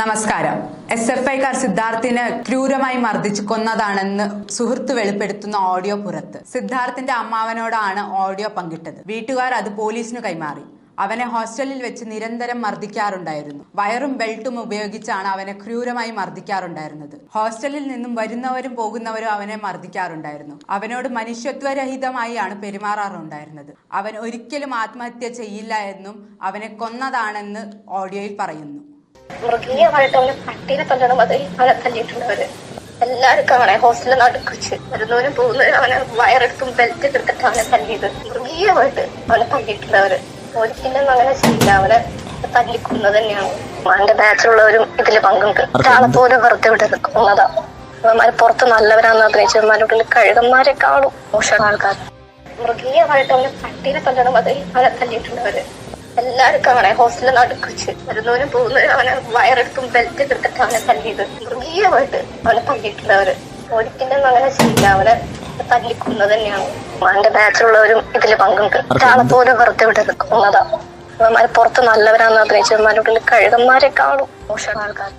നമസ്കാരം. S F ഐക്കാർ സിദ്ധാർത്ഥിനെ ക്രൂരമായി മർദ്ദിച്ച് കൊന്നതാണെന്ന് സുഹൃത്ത് വെളിപ്പെടുത്തുന്ന ഓഡിയോ പുറത്ത്. സിദ്ധാർത്ഥിന്റെ അമ്മാവനോടാണ് ഓഡിയോ പങ്കിട്ടത്. വീട്ടുകാർ അത് പോലീസിന് കൈമാറി. അവനെ ഹോസ്റ്റലിൽ വെച്ച് നിരന്തരം മർദ്ദിക്കാറുണ്ടായിരുന്നു. വയറും ബെൽറ്റും ഉപയോഗിച്ചാണ് അവനെ ക്രൂരമായി മർദ്ദിക്കാറുണ്ടായിരുന്നത്. ഹോസ്റ്റലിൽ നിന്നും വരുന്നവരും പോകുന്നവരും അവനെ മർദ്ദിക്കാറുണ്ടായിരുന്നു. അവനോട് മനുഷ്യത്വരഹിതമായാണ് പെരുമാറാറുണ്ടായിരുന്നത്. അവൻ ഒരിക്കലും ആത്മഹത്യ ചെയ്യില്ല എന്നും അവനെ കൊന്നതാണെന്ന് ഓഡിയോയിൽ പറയുന്നു. മൃഗീയമായിട്ട് അവന് പട്ടീനെ തല്ലണം അത് അവനെ തല്ലിയിട്ടുള്ളവര് എല്ലാവർക്കും കാണാൻ ഹോസ്റ്റലിൽ നടുക്കുച്ച്. വരുന്നവരും പോകുന്നവരും അവനെ വയറെടുത്തും ബെൽറ്റ് എടുത്തിട്ട് അവനെ തല്ലിയത്. മൃഗീയമായിട്ട് അവനെ തല്ലിയിട്ടുള്ളവര് ഒരിക്കലും അങ്ങനെ ചെയ്യില്ല. അവനെ തല്ലിക്കുന്നത് തന്നെയാണ്. അവന്റെ ബാച്ചിലുള്ളവരും ഇതിൽ പങ്കുണ്ട് ഒരാളെ പോലും വെറുതെ വിടരുത് കൊന്നതാ അവന്മാര് പുറത്ത് നല്ലവരാന്ന് അഭിനയിച്ചു അവന്മാരുടെ കഴുകന്മാരെ കാണും മോശം ആൾക്കാർ മൃഗീയമായിട്ട് അവന് പട്ടീനെ തല്ലണം അത് അവനെ തല്ലിയിട്ടുള്ളവര് എല്ലാവരും അവനെ ഹോസ്റ്റലിൽ നടുക്കുച്ച് വരുന്നവനും പോകുന്നവരും അവനെ വയറെടുത്തും ബെൽറ്റ് എടുത്തിട്ട് അവനെ തല്ലിയത് മൃഗീയമായിട്ട് അവനെ തല്ലിയിട്ടുള്ളവര് ഒരിക്കലും അങ്ങനെ ചെയ്യില്ല അവനെ തല്ലിക്കുന്നത് തന്നെയാണ്. അവന്റെ ബാച്ചിലുള്ളവരും ഇതിൽ പങ്കുണ്ട് ഒരാളെ പോലും വെറുതെ വിടരുത് കൊന്നതാ അവന്മാര് പുറത്ത് നല്ലവരാന്ന് അഭിനയിച്ചവന്മാരുടെ കഴുകന്മാരെ കാണും. മോശം ആൾക്കാർ